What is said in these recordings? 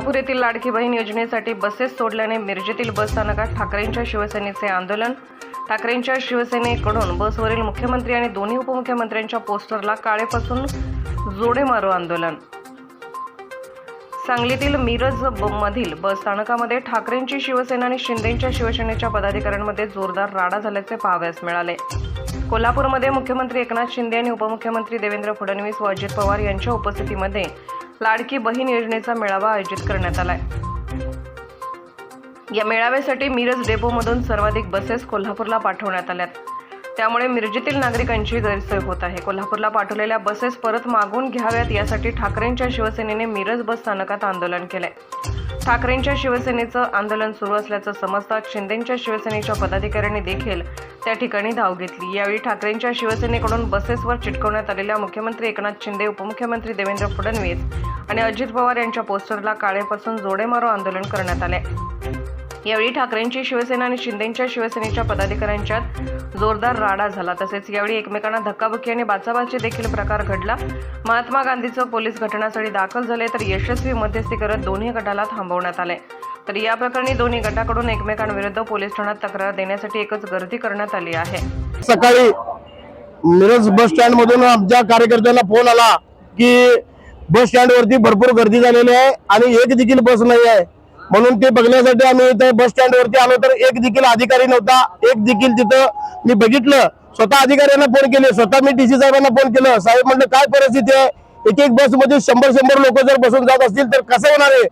कोल्हापूर येथील लाडकी बहीण योजनेसाठी बसेस सोडल्याने मिरजेतील बस स्थानकात ठाकरेंच्या शिवसेनेचे आंदोलन. ठाकरेंच्या शिवसेनेकडून बसवरील मुख्यमंत्री आणि दोन्ही उपमुख्यमंत्र्यांच्या पोस्टरला काळेपासून जोडे मारो आंदोलन. सांगलीतील मिरज मधील बस स्थानकामध्ये ठाकरेंची शिवसेना आणि शिंदेच्या शिवसेनेच्या पदाधिकाऱ्यांमध्ये जोरदार राडा झाल्याचे पाहावयास मिळाले. कोल्हापूरमध्ये मुख्यमंत्री एकनाथ शिंदे आणि उपमुख्यमंत्री देवेंद्र फडणवीस व अजित पवार यांच्या उपस्थितीमध्ये लाडकी बहीण योजनेचा मेळावा आयोजित करण्यात आलाय. या मेळाव्यासाठी मिरज डेपोमधून सर्वाधिक बसेस कोल्हापूरला पाठवण्यात आल्यात. त्यामुळे मिरजेतील नागरिकांची गैरसोय होत आहे. कोल्हापूरला पाठवलेल्या बसेस परत मागून घ्याव्यात यासाठी ठाकरेंच्या शिवसेनेने मिरज बस स्थानकात आंदोलन केलंय. ठाकरेंच्या शिवसेनेचं आंदोलन सुरू असल्याचं समजताच शिंदेच्या शिवसेनेच्या पदाधिकाऱ्यांनी देखील त्या ठिकाणी धाव घेतली. यावेळी ठाकरेंच्या शिवसेनेकडून बसेसवर चिटकवण्यात आलेल्या मुख्यमंत्री एकनाथ शिंदे उपमुख्यमंत्री देवेंद्र फडणवीस आणि अजित पवार यांच्या पोस्टरला काळेपासून जोडेमारो आंदोलन करण्यात आले यावेळी ठाकरेंची शिवसेना आणि शिंदेच्या शिवसेनेच्या पदाधिकाऱ्यांच्यात जोरदार राडा झाला. तसेच यावेळी एकमेकांना धक्काबुक्की आणि बाचाबाची देखील प्रकार घडला. महात्मा गांधीचं पोलीस घटनास्थळी दाखल झाले तर यशस्वी मध्यस्थी करत दोन्ही गटाला थांबवण्यात आले. तर या प्रकरणी दोन्ही गटाकडून एकमेकांविरुद्ध पोलीस ठाण्यात तक्रार देण्यासाठी एकच गर्दी करण्यात आली आहे. सकाळी मिरज बस स्टँड मधून आमच्या कार्यकर्त्यांना फोन आला की बस स्टँड वरती भरपूर गर्दी झालेली आहे आणि एक देखील बस नाही आहे. म्हणून ते बघण्यासाठी आम्ही इथे बस स्टँड वरती आलो तर एक देखील अधिकारी नव्हता. एक देखील तिथं मी बघितलं. स्वतः अधिकाऱ्यांना फोन केले. स्वतः मी डीसी साहेबांना फोन केलं. साहेब म्हणलं काय परिस्थिती आहे? एक एक बसमध्ये शंभर शंभर लोक जर बसून जात असतील तर कसं होणार आहे?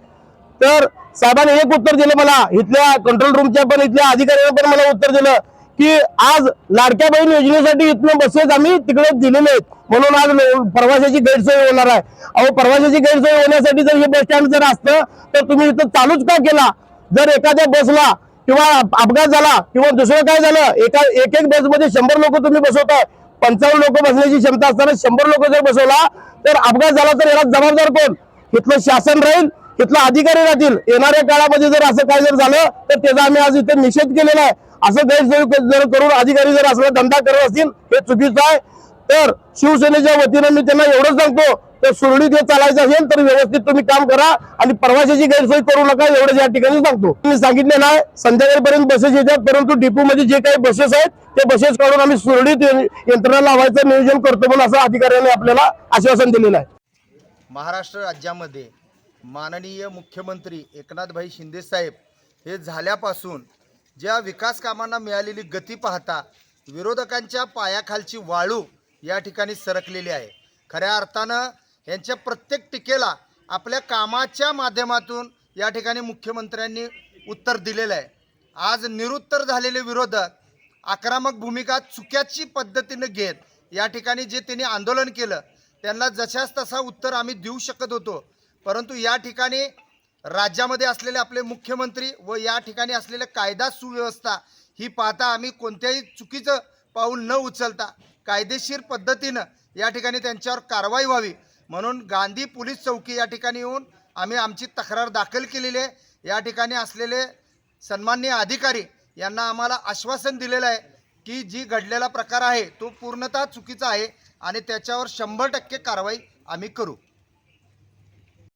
तर साहेबांनी एक उत्तर दिलं मला. इथल्या कंट्रोल रूमच्या पण इथल्या अधिकाऱ्यांना पण मला उत्तर दिलं. की आज लाडक्या बहीण योजनेसाठी इथनं बसेस आम्ही तिकडे दिलेले आहेत. म्हणून आज प्रवाशाची गैरसोय होणार आहे. अहो प्रवाशाची गैरसोय होण्यासाठी जर हे बस स्टँड जर असतं तर तुम्ही इथं चालूच का केला? जर एखाद्या बसला किंवा अपघात झाला किंवा दुसरं काय झालं एका एक एक बसमध्ये शंभर लोक तुम्ही बसवताय पंचावन्न लोक बसण्याची क्षमता असताना शंभर लोक जर बसवला तर अपघात झाला तर याला जबाबदार कोण? इथलं शासन राहील. इथला अधिकारी राहतील. येणाऱ्या काळामध्ये जर असं काय जर झालं तर त्याचा आम्ही आज इथे निषेध केलेला आहे. असं गैर जर करून अधिकारी जर असला धंदा करत असतील हे चुकीचं आहे. तर शिवसेनेच्या वतीनं मी त्यांना एवढं सांगतो तर सुरळीत हे चालायचं असेल तर व्यवस्थित तुम्ही काम करा आणि प्रवाशाची गैरसोय करू नका एवढं या ठिकाणी सांगतो. मी सांगितलेलं आहे संध्याकाळपर्यंत बसेस येतात परंतु डिपोमध्ये जे काही बसेस आहेत ते बसेस काढून आम्ही सुरळीत यंत्रणा लावायचं नियोजन करतो म्हणून असं अधिकाऱ्यांनी आपल्याला आश्वासन दिलेलं आहे. महाराष्ट्र राज्यामध्ये माननीय मुख्यमंत्री एकनाथभाई शिंदे साहेब हे झाल्यापासून ज्या विकास कामांना मिळालेली गती पाहता विरोधकांच्या पायाखालची वाळू या ठिकाणी सरकलेली आहे. खऱ्या अर्थानं यांच्या प्रत्येक टीकेला आपल्या कामाच्या माध्यमातून या ठिकाणी मुख्यमंत्र्यांनी उत्तर दिलेलं आहे. आज निरुत्तर झालेले विरोधक आक्रमक भूमिका चुक्याची पद्धतीनं घेत या ठिकाणी जे त्यांनी आंदोलन केलं त्यांना जशाच तसा उत्तर आम्ही देऊ शकत होतो. परंतु या ठिकाणी राज्यामध्ये असलेले आपले मुख्यमंत्री व या ठिकाणी असलेल्या कायदा सुव्यवस्था ही पाहता आम्ही कोणत्याही चुकीचं पाऊल न उचलता कायदेशीर पद्धतीनं या ठिकाणी त्यांच्यावर कारवाई व्हावी. म्हणून गांधी पोलीस चौकी या ठिकाणी येऊन आम्ही आमची तक्रार दाखल केलेली आहे. या ठिकाणी असलेले सन्माननीय अधिकारी यांना आम्हाला आश्वासन दिलेलं आहे की जी घडलेला प्रकार आहे तो पूर्णतः चुकीचा आहे आणि त्याच्यावर शंभर टक्के कारवाई आम्ही करू.